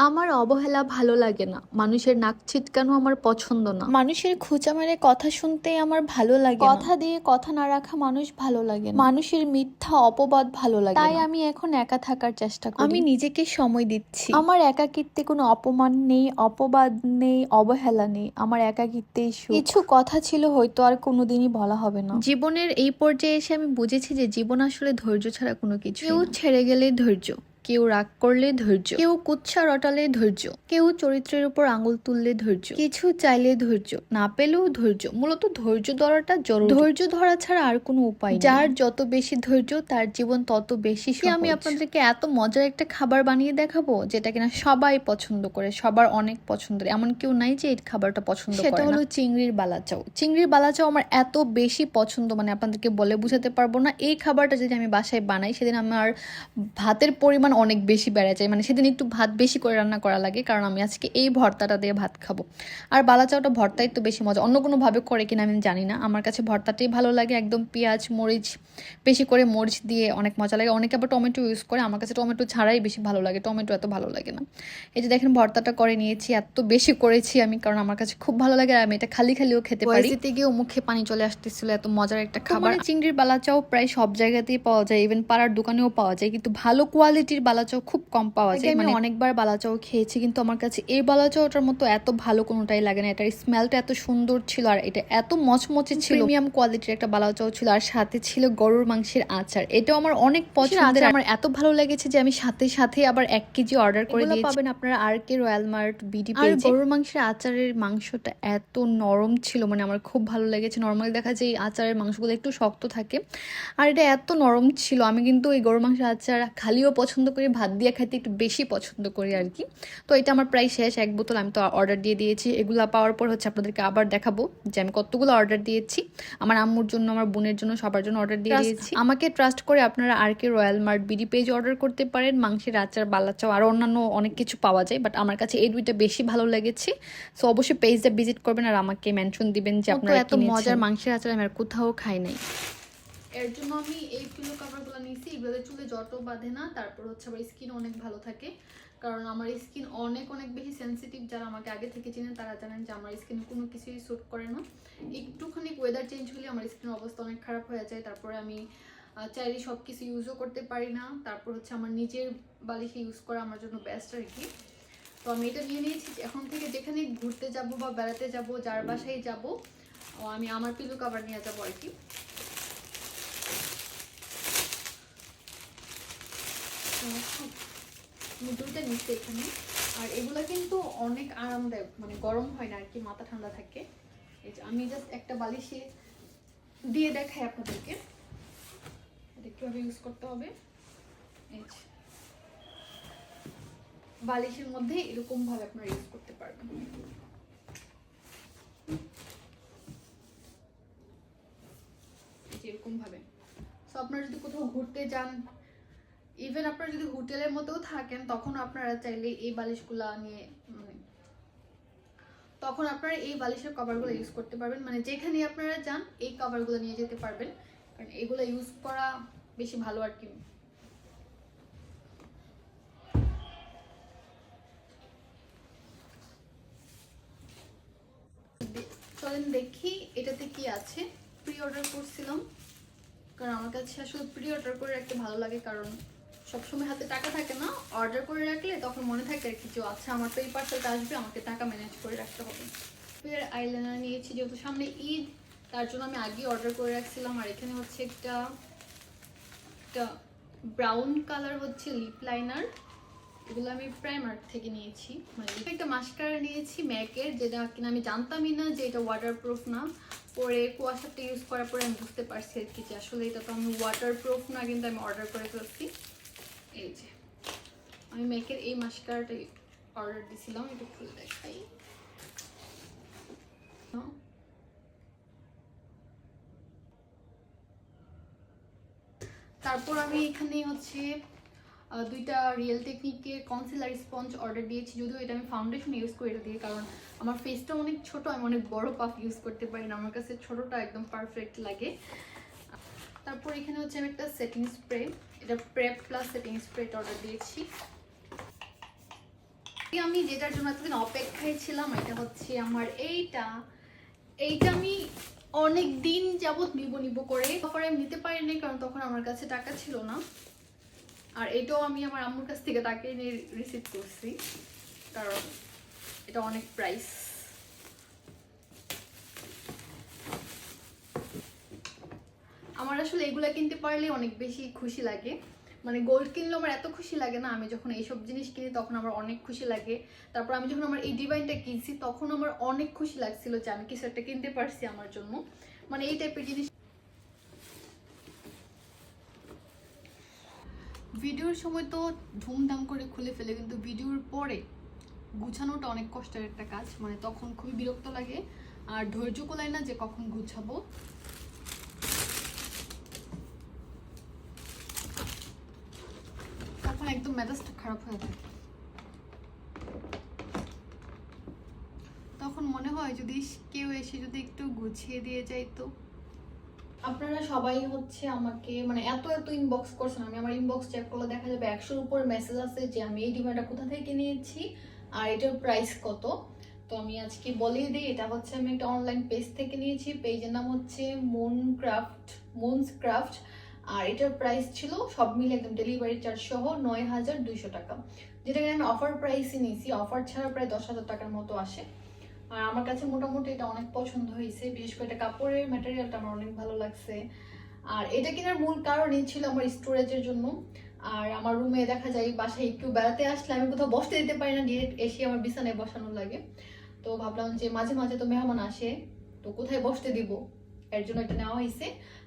আমার অবহেলা ভালো লাগে না। মানুষের নাক ছিটকানো আমার পছন্দ না। মানুষের খোঁচা মারে কথা শুনতে আমার ভালো লাগে কথা দিয়ে কথা না রাখা মানুষ ভালো লাগে না। মানুষের মিথ্যা অপবাদ ভালো লাগে তাই আমি এখন একা থাকার চেষ্টা করি। আমি আমি নিজেকে সময় দিচ্ছি। আমার একাকিত্বে কোনো অপমান নেই অপবাদ নেই অবহেলা নেই। আমার একাকিত্বেই সুখ। কিছু কথা ছিল হয়তো আর কোনোদিনই বলা হবে না। জীবনের এই পর্যায়ে এসে আমি বুঝেছি যে জীবন আসলে ধৈর্য ছাড়া কোনো কিছু কেউ ছেড়ে গেলে ধৈর্য। কেউ রাগ করলে ধৈর্য, কেউ কুচ্ছা রটালে ধৈর্য, কেউ চরিত্রের উপর আঙুল তুললে ধৈর্য, কিছু চাইলে ধৈর্য, না পেলেও ধৈর্য, মূলত ধৈর্য ধরাটা জরুরি। ধৈর্য ধরা ছাড়া আর কোনো উপায়। যার যত বেশি ধৈর্য, তার জীবন তত বেশি। আমি আপনাদেরকে এত মজার একটা খাবার বানিয়ে দেখাবো, যেটা কিনা সবাই পছন্দ করে, সবার অনেক পছন্দের। এমন কেউ নাই যে এই খাবারটা পছন্দ করে সেটা হলো চিংড়ির বালাচাও চিংড়ির বালাচাও আমার এত বেশি পছন্দ মানে আপনাদেরকে বলে বুঝাতে পারব না। এই খাবারটা যদি আমি বাসায় বানাই, সেদিন আমার ভাতের পরিমাণ অনেক বেশি বেড়ে যায়। মানে সেদিন একটু ভাত বেশি করে রান্না করা লাগে কারণ আমি আজকে এই ভর্তাটা দিয়ে ভাত খাব। আর বালাচাওটা ভর্তাই তো বেশি মজা অন্য কোনো ভাবে করে কিনা আমি জানি না। আমার কাছে ভর্তাটাই ভালো লাগে একদম পেঁয়াজ মরিচ বেশি করে মরিচ দিয়ে অনেক মজা লাগে। অনেকে আবার টমেটো ইউজ করে আমার কাছে টমেটো ছাড়াই বেশি ভালো লাগে টমেটো এত ভালো লাগে না। এই যে দেখেন ভর্তাটা করে নিয়েছি এত বেশি করেছি আমি কারণ আমার কাছে খুব ভালো লাগে আর আমি এটা খালি খালিও খেতে পারি। যেতে গিয়েও মুখে পানি চলে আসতেছিল এত মজার একটা খাবার। চিংড়ির বালাচাও প্রায় সব জায়গাতেই পাওয়া যায় ইভেন পাড়ার দোকানেও পাওয়া যায় কিন্তু ভালো কোয়ালিটির বালাচাও খুব কম পাওয়া যায়। আমি অনেকবার বালাচাও খেয়েছি কিন্তু আমার কাছে এই বালাচাওটার মতো এত ভালো কোনোটাই লাগে না। এটার স্মেলটা এত সুন্দর ছিল আর এটা এত মচমচে ছিল। প্রিমিয়াম কোয়ালিটির একটা বালাচাও ছিল আর সাথে ছিল গরুর মাংসের আচার। এটাও আমার অনেক পছন্দের আমার এত ভালো লেগেছে যে আমি সাথে সাথে আবার এক কেজি অর্ডার করে দিয়েছি। পাবেন আপনারা আর কে রয়্যাল মার্ট বিডি আর গরুর মাংসের আচারের মাংসটা এত নরম ছিল মানে আমার খুব ভালো লেগেছে। নর্মালি দেখা যায় এই আচারের মাংসগুলো একটু শক্ত থাকে। আর এটা এত নরম ছিল আমি কিন্তু এই গরুর মাংসের আচার খালিও পছন্দ করি ভাত দিয়ে খাইতে একটু বেশি পছন্দ করি আর কি তো এটা আমার প্রায় শেষ এক বোতল আমি তো অর্ডার দিয়ে দিয়েছি। এগুলো পাওয়ার পর হচ্ছে আপনাদেরকে আবার দেখাবো যে আমি কতগুলো অর্ডার দিয়েছি। আমার আম্মুর জন্য আমার বোনের জন্য সবার জন্য অর্ডার দিয়ে দিয়েছি। আমাকে ট্রাস্ট করে আপনারা আর কে royal mart BD page order করতে পারেন মাংসের আচার বালাচাও আর অন্যান্য অনেক কিছু পাওয়া যায়। বাট আমার কাছে এই দুইটা বেশি ভালো লেগেছে। সো অবশ্যই পেজটা ভিজিট করবেন আর আমাকে মেনশন দিবেন যে আপনারা এত মজার মাংসের আচার আমি আর কোথাও খাই নাই। এর জন্য আমি এই পিলো কাভারগুলো নিয়েছি, এগুলোতে চুলে জটও বাঁধে না, তারপর হচ্ছে আমার স্কিন অনেক ভালো থাকে। কারণ আমার স্কিন অনেক অনেক বেশি সেনসিটিভ যারা আমাকে আগে থেকে চিনেন, তারা জানেন যে আমার স্কিন কোনো কিছুই স্যুট করে না। একটুখানি ওয়েদার চেঞ্জ হলে আমার স্কিনের অবস্থা অনেক খারাপ হয়ে যায়। তারপরে আমি চাইলে সব কিছু ইউজও করতে পারি না। তারপর হচ্ছে আমার নিজের বালিশে ইউজ করা আমার জন্য বেস্ট আর কি। তো আমি এটা নিয়ে নিয়েছি এখন থেকে যেখানে ঘুরতে যাব বা বেড়াতে যাব, যার বাসায় যাব আমি আমার পিলো কাভার নিয়ে যাব আর কি। দুইটা নিচ্ছি এখানে। আর এগুলো কিন্তু অনেক আরামদায়ক মানে গরম হয় না আর কি, মাথা ঠান্ডা থাকে। এই যে আমি জাস্ট একটা বালিশে দিয়ে দেখাই আপনাদেরকে। এটা কীভাবে ইউজ করতে হবে? বালিশের মধ্যে এরকম ভাবে আপনারা ইউজ করতে পারবেন। এই যে এরকম ভাবে সো আপনারা যদি কোথাও ঘুরতে যান ইভেন আপনারা যদি হোটেলের মধ্যেও থাকেন, তখন আপনারা চাইলে এই বালিশগুলা নিয়ে মানে তখন আপনারা এই বালিশের কভারগুলো ইউজ করতে পারবেন। মানে যেখানে আপনারা যান, এই কভারগুলো নিয়ে যেতে পারবেন। কারণ এগুলো ইউজ করা বেশি ভালো আর কি। চলেন দেখি এটাতে কি আছে। প্রি অর্ডার করছিলাম। কারণ আমার কাছে আসলে প্রি অর্ডার করে রাখতে ভালো লাগে, কারণ সবসময় হাতে টাকা থাকে না অর্ডার করে রাখলে তখন মনে থাকে কিছু আচ্ছা আমার তো এই পার্সেলটা আসবে, আমাকে টাকা ম্যানেজ করে রাখতে হবে। ফের আইলাইনার নিয়েছি, যেহেতু সামনে ঈদ, তার জন্য আমি আগেই অর্ডার করে রাখছিলাম। আর এখানে হচ্ছে একটা একটা ব্রাউন কালার হচ্ছে লিপ লাইনার এগুলো আমি প্রাইমার্ক থেকে নিয়েছি। মানে একটা মাস্কারা নিয়েছি ম্যাকের যেটা কিনা আমি জানতামই না যে এটা ওয়াটারপ্রুফ না। পরে কুয়াশাটা ইউজ করার পরে আমি বুঝতে পারছি আর কি যে, আসলে এটা তো আমি ওয়াটারপ্রুফ না, কিন্তু আমি অর্ডার করে ফেলছি। এই যে, আমি ম্যাকের এই মাস্কারাটা অর্ডার দিছিলাম, একটু খুলে দেখাই। তারপর আমি এখানে হচ্ছে দুইটা রিয়েল টেকনিকের কনসিলার স্পঞ্জ অর্ডার দিয়েছি, যদিও এটা আমি ফাউন্ডেশন ইউজ করে এটা দিয়ে, কারণ আমার ফেসটা অনেক ছোট, আমি অনেক বড় পাফ ইউজ করতে পারি না, আমার কাছে ছোটটা একদম পারফেক্ট লাগে তারপর এখানে হচ্ছে আমি একটা সেটিং স্প্রে এটা প্রেপ প্লাস সেটিং স্প্রেটা অর্ডার দিয়েছি। আমি যেটার জন্য এতদিন অপেক্ষায় ছিলাম, এটা হচ্ছে আমার এইটা। এইটা আমি অনেক দিন যাবত নিব নিব করে। তারপরে আমি নিতে পারিনি কারণ তখন আমার কাছে টাকা ছিল না। আর এটাও আমি আমার আম্মুর কাছ থেকে টাকা নিয়ে রিসিভ করছি, কারণ এটা অনেক প্রাইস আমার আসলে এগুলো কিনতে পারলে অনেক বেশি খুশি লাগে। মানে গোল্ড কিনলে আমার এত খুশি লাগে না, আমি যখন এইসব জিনিস কিনি তখন আমার অনেক খুশি লাগে। তারপর আমি যখন আমার এই ডিভাইনটা কিনছি তখন আমার অনেক খুশি লাগছিল যে আমি কিছু একটা কিনতে পারছি আমার জন্য। মানে এই টাইপের জিনিস ভিডিওর সময় তো ধুমধাম করে খুলে ফেলে, কিন্তু ভিডিওর পরে গুছানোটা অনেক কষ্টের একটা কাজ। মানে তখন খুবই বিরক্ত লাগে। আর ধৈর্য কোলায় না যে কখন গুছাবো তখন একদম মেজাজটা খারাপ হয়ে থাকে তখন মনে হয় যদি কেউ এসে যদি একটু গুছিয়ে দিয়ে যায় তো আপনারা সবাই হচ্ছে আমাকে মানে এত এত ইনবক্স করছেন, আমি আমার ইনবক্স চেক করলে দেখা যাবে একশোর উপর মেসেজ আছে যে আমি এই ডিমাটা কোথা থেকে নিয়েছি আর এটার প্রাইস কত। তো আমি আজকে বলেই দিই, এটা হচ্ছে আমি একটা অনলাইন পেজ থেকে নিয়েছি পেজের নাম হচ্ছে মুন ক্রাফট মুনস ক্রাফট আর এটার প্রাইস ছিল সব মিলে একদম ডেলিভারি চার্জ সহ নয় হাজার দুইশো টাকা। যেটাকে আমি অফার প্রাইসই নিয়েছি। অফার ছাড়া প্রায় দশ হাজার টাকার মতো আসে। আর আমার কাছে মোটামুটি এটা অনেক পছন্দ হয়েছে। বিশেষ করে এটা কাপড়ের ম্যাটেরিয়ালটা আমার অনেক ভালো লাগছে। আর এটা কেনার মূল কারণই ছিল আমার স্টোরেজের জন্য। আর আমার রুমে দেখা যায়, বাসায় একটু বেড়াতে আসলে আমি কোথাও বসতে দিতে পারি না ডিরেক্ট এসে আমার বিছানায় বসানো লাগে। তো ভাবলাম যে মাঝে মাঝে তো মেহমান আসে, তো কোথায় বসতে দিব? এর জন্য এটা নেওয়া হয়েছে।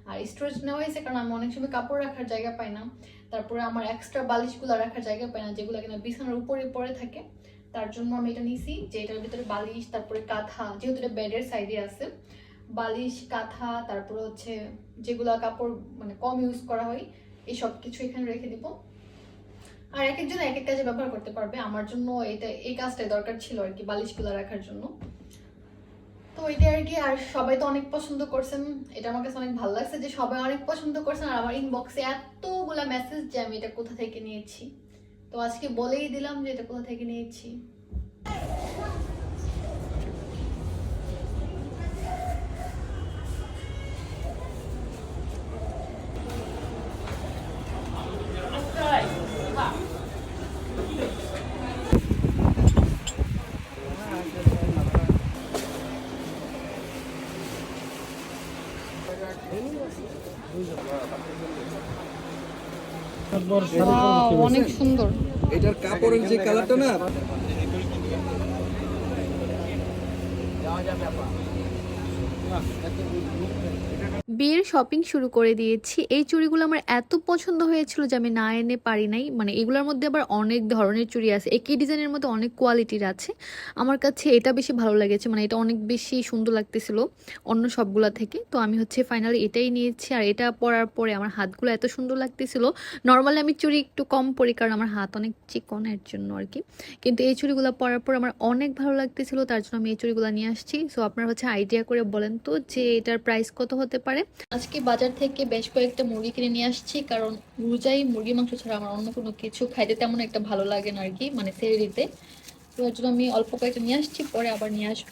আর স্টোরেজ নেওয়া হয়েছে কারণ আমি অনেক সময় কাপড় রাখার জায়গা পাই না। তারপরে আমার এক্সট্রা বালিশগুলো রাখার জায়গা পাই না, যেগুলো কিনা বিছানার উপরে পড়ে থাকে। তার জন্য আমি এটা নিছি, যে এটার ভিতরে বালিশ, তারপরে কাঁথা, যেহেতু এটা বেডের সাইডে আছে। বালিশ, কাঁথা, তারপরে হচ্ছে যেগুলো কাপড় মানে কম ইউজ করা হয়, এই সব কিছু এখানে রেখে দিব। আর এক একজন এক এক কাজে ব্যবহার করতে পারবে। আমার জন্য এটা, এই কাজটাই দরকার ছিল আর কি, বালিশগুলো রাখার জন্য। তো এটা আর কি, আর সবাই তো অনেক পছন্দ করছেন, এটা আমার কাছে অনেক ভালো লাগছে যে সবাই অনেক পছন্দ করছেন, আর আমার ইনবক্সে এতগুলা মেসেজ যে আমি এটা কোথা থেকে নিয়েছি। তো আজকে বলেই দিলাম যে এটা কোথা থেকে নিয়েছি। অনেক সুন্দর। এটার কাপড়ের যে কালারটা না বিয়ের শপিং শুরু করে দিয়েছি। এই চুড়িগুলো আমার এত পছন্দ হয়েছিল যে আমি না এনে পারি নাই। মানে এগুলোর মধ্যে আবার অনেক ধরনের চুড়ি আছে। একই ডিজাইনের মধ্যে অনেক কোয়ালিটির আছে। আমার কাছে এটা বেশি ভালো লেগেছে। মানে এটা অনেক বেশি সুন্দর লাগতেছিল অন্য সবগুলা থেকে। তো আমি হচ্ছে ফাইনালি এটাই নিয়েছি। আর এটা পরার পরে আমার হাতগুলো এত সুন্দর লাগতেছিল। নর্মালি আমি চুড়ি একটু কম পরি কারণ আমার হাত অনেক চিকন এর জন্য আর কি। কিন্তু এই চুড়িগুলো পরার পর আমার অনেক ভালো লাগতেছিল। তার জন্য আমি এই চুড়িগুলো নিয়ে আসছি। সো আপনারা হচ্ছে আইডিয়া করে বলেন তো যে এটার প্রাইস কত হতে পারে। আজকে বাজার থেকে বেশ কয়েকটা মুরগি কিনে নিয়ে আসছি, কারণ রোজাই মুরগি মাংস ছাড়া আমার অন্য কোনো কিছু খাইতে তেমন একটা ভালো লাগে না আর কি মানে সেরে দিতে তো জন্য আমি অল্প কয়েকটা নিয়ে আসছি, পরে আবার নিয়ে আসব।